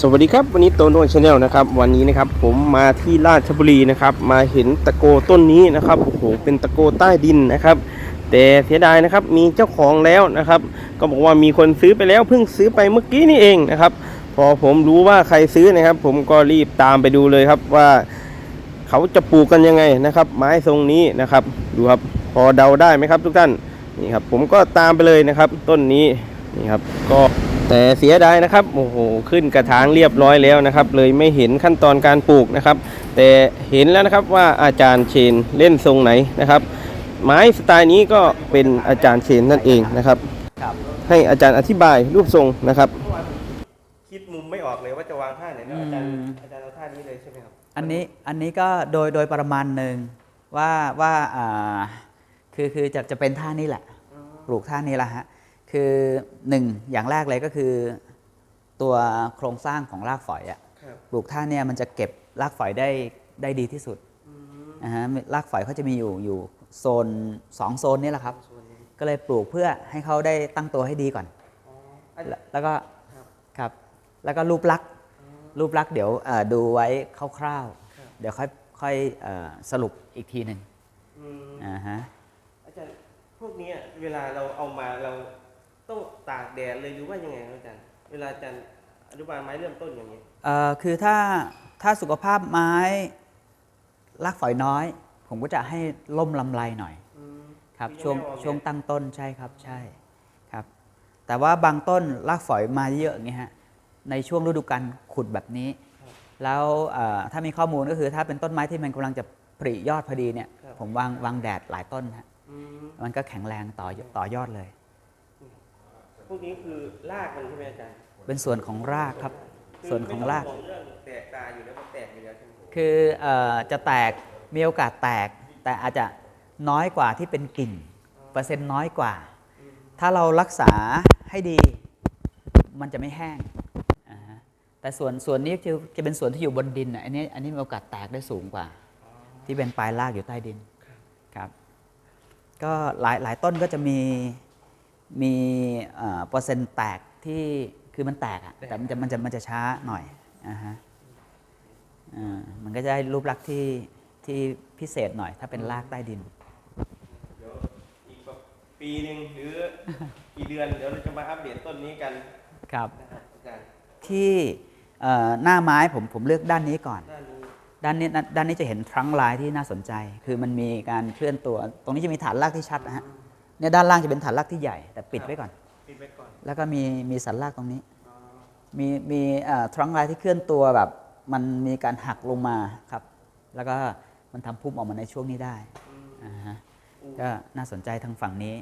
สวัสดีครับวันนี้โตโน่ชาแนลนะครับวันนี้นะครับผมมาที่ราชบุรีนะครับมาเห็นตะโกต้นนี้นะครับโอ้โหเป็นตะโกใต้ดินนะครับ แต่เสียดายนะครับมีเจ้าของแล้วนะครับ ก็บอกว่ามีคนซื้อไปแล้วเพิ่งซื้อไปเมื่อกี้นี่เองนะครับ พอผมรู้ว่าใครซื้อนะครับ ผมก็รีบตามไปดูเลยครับว่า เขาจะปลูกกันยังไงนะครับ ไม้ทรงนี้นะครับดูครับพอเดาได้ไหมครับทุกท่านนี่ครับผมก็ตามไปเลยนะครับต้นนี้นี่ครับก็ แต่เสียดายนะครับโอ้โหขึ้นกระถางเรียบร้อยแล้วนะครับ เลยไม่เห็นขั้นตอนการปลูกนะครับ แต่เห็นแล้วนะครับว่าอาจารย์เชนเล่นทรงไหนนะครับ ไม้สไตล์นี้ก็เป็นอาจารย์เชนนั่นเองนะครับครับให้อาจารย์อธิบายรูปทรงนะครับ คิดมุมไม่ออกเลยว่าจะวางท่าไหนแล้วอาจารย์อืมอาจารย์เอาท่านี้เลยใช่ไหมครับอันนี้อันนี้ก็โดยโดยประมาณหนึ่งว่าว่าอ่าคือคือจะจะเป็นท่านี้แหละปลูกท่านี้แหละฮะ คือหนึ่งอย่างแรกเลยก็คือ ตัวโครงสร้างของรากฝอยอะครับปลูกท่าเนี่ยมันจะเก็บรากฝอยได้ได้ดีที่สุดนะฮะรากฝอยเขาจะมีอยู่อยู่โซนสองโซนนี่แหละครับ ส่วนนี้ก็เลยปลูกเพื่อให้เขาได้ตั้งตัวให้ดีก่อน อ๋ออัน แล้วแล้วก็ครับ ครับแล้วก็รูปลักษณ์รูปลักษณ์เดี๋ยวเอ่อดูไว้คร่าวครับ ๆ เดี๋ยวค่อยค่อยเอ่อสรุปอีกทีหนึ่งอืม อ่าฮะอาจารย์พวกเนี้ยเวลาเราเอามาเรา ต้องตากแดดเลยหรือว่ายังไงครับอาจารย์ เวลาอาจารย์อนุบาลไม้เริ่มต้นอย่างนี้เอ่อคือถ้าถ้าสุขภาพไม้รากฝอยน้อย ผมก็จะให้ล่มลำไรหน่อยอืมครับคือช่วงยังไม่เอาช่วงแดดตั้งต้นใช่ครับใช่ครับ แต่ว่าบางต้นรากฝอยมาเยอะอย่างเงี้ยฮะในช่วงฤดูกาลขุดแบบนี้ แล้วเอ่อถ้ามีข้อมูลก็คือถ้าเป็นต้นไม้ที่มันกำลังจะผลิยอดพอดีเนี่ย ผมวางวางแดดหลายต้นฮะอืมมันก็แข็งแรงต่อต่อยอดเลยพ วกนี้คือรากมันใช่ไหมอาจารย์เป็นส่วนของรากครับคืส่วนของรากไม่ต้ห่วงเรื่องแตกตาอยู่แล้วมันแตกอยู่แล้วใช่ไหมคือเออจะแตกมีโอกาสแตก แต่อาจจะน้อยกว่าที่เป็นกิ่ง เปอร์เซ็นต์น้อยกว่า ถ้าเรารักษาให้ดี มันจะไม่แห้งอ่าฮะแต่ส่วนส่วนนี้จะจะเป็นส่วนที่อยู่บนดินน่ะอันนี้อันนี้มีโอกาสแตกได้สูงกว่า ที่เป็นปลายรากอยู่ใต้ดินครับ ก็หลายหลายต้นก็จะมี มีเอ่อเปอร์เซ็นต์แตกที่คือมันแตกอะแต่มันจะมันจะมันจะช้าหน่อยอ่าฮะอ่ามันก็จะได้รูปลักษณ์ที่ที่พิเศษหน่อย ถ้าเป็นรากใต้ดินเดี๋ยวอีกแบบปีหนึ่งหรือกี่เดือนเดี๋ยวเราจะมาอัปเดตต้นนี้กันครับนะครับอาจารย์ที่เอ่อหน้าไม้ผมผมเลือกด้านนี้ก่อน ด้านนี้ด้านนี้ด้านนี้จะเห็นทรังก์ลายที่น่าสนใจ คือมันมีการเคลื่อนตัว ตรงนี้จะมีฐานรากที่ชัดนะฮะ เนี่ยด้านล่างจะเป็นฐานรากที่ใหญ่แต่ปิดไว้ก่อน ปิดไว้ก่อน แล้วก็มีมีสันรากตรงนี้อ๋อมีมีทรังก์ลายที่เคลื่อนตัวแบบ มันมีการหักลงมาครับ แล้วก็มันทำพุ่มออกมาในช่วงนี้ได้อ่าฮะก็น่าสนใจทางฝั่งนี้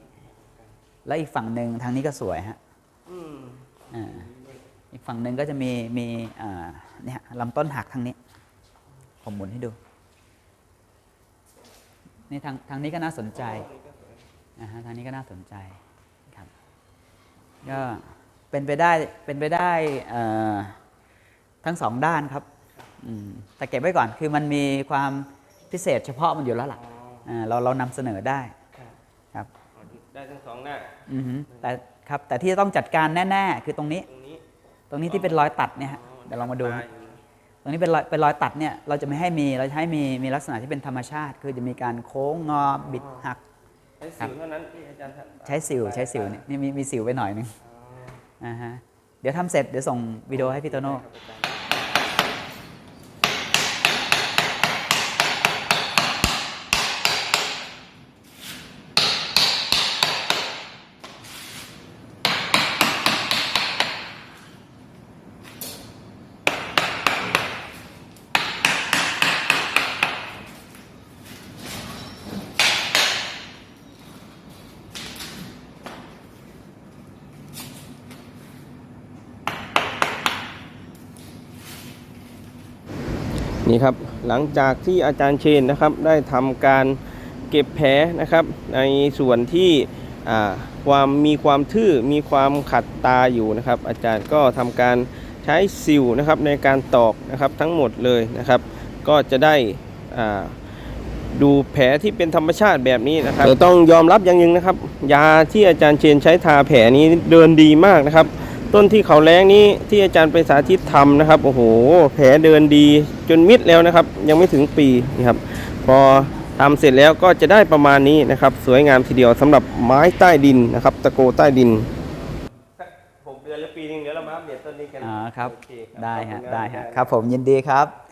แล้วอีกฝั่งหนึ่งทางนี้ก็สวยฮะอืมอ่าอีกฝั่งหนึ่งก็จะมีมีอ่าเนี่ยลำต้นหักทางนี้ ผมหมุนให้ดูนี่ทางทางนี้ก็น่าสนใจ อ่าฮะทางนี้ก็น่าสนใจครับก็เป็นไปได้เป็นไปได้เอ่อทั้งสองด้านครับอืมแต่เก็บไว้ก่อนคือมันมีความพิเศษเฉพาะมันอยู่แล้วล่ะอ๋อาเราเรานำเสนอได้ครับครับได้ทั้งสองหน้าอือฮึแต่ครับแต่ที่จะต้องจัดการแน่ๆ คือตรงนี้ ตรงนี้ตรงนี้ที่เป็นรอยตัดเนี่ยฮะเดี๋ยวลองมาดูตฮะอยู่ตรงนี้เป็นรอยเป็นรอยตัดเนี่ยเราจะไม่ให้มีเราจะให้มีมีลักษณะที่เป็นธรรมชาติ คือจะมีการโค้งงอบิดหัก ใช้สิวเท่านั้นที่อาจารย์ใช้สิวใช้สิวเนี่ยนี่มีมีสิวไปหน่อยหนึงอ่าฮะเดี๋ยวทำเสร็จเดี๋ยวส่งวิดีโอให้พี่โตโน่ นี่ครับหลังจากที่อาจารย์เชนนะครับได้ทำการเก็บแผลนะครับ ในส่วนที่ความมีความทื่อมีความขัดตาอยู่นะครับ อาจารย์ก็ทำการใช้ซิลนะครับในการตอกนะครับทั้งหมดเลยนะครับ ก็จะได้ดูแผลที่เป็นธรรมชาติแบบนี้นะครับต้องยอมรับอย่างหนึ่งนะครับ ยาที่อาจารย์เชนใช้ทาแผลนี้เดินดีมากนะครับ ต้นที่เขาแรงนี้ที่อาจารย์ไปสาธิตทำนะครับ โอ้โห แผลเดินดีจนมิดแล้วนะครับ ยังไม่ถึงปีนะครับ พอทำเสร็จแล้วก็จะได้ประมาณนี้นะครับ สวยงามทีเดียวสำหรับไม้ใต้ดินนะครับ ตะโกใต้ดินหกเดือนหรือปีนึงเดี๋ยวเรามาอัปเดตต้นนี้กันอ่าครับ โอเคได้ขอบฮะคุณได้ครัฮะบครับผมยินดีครับ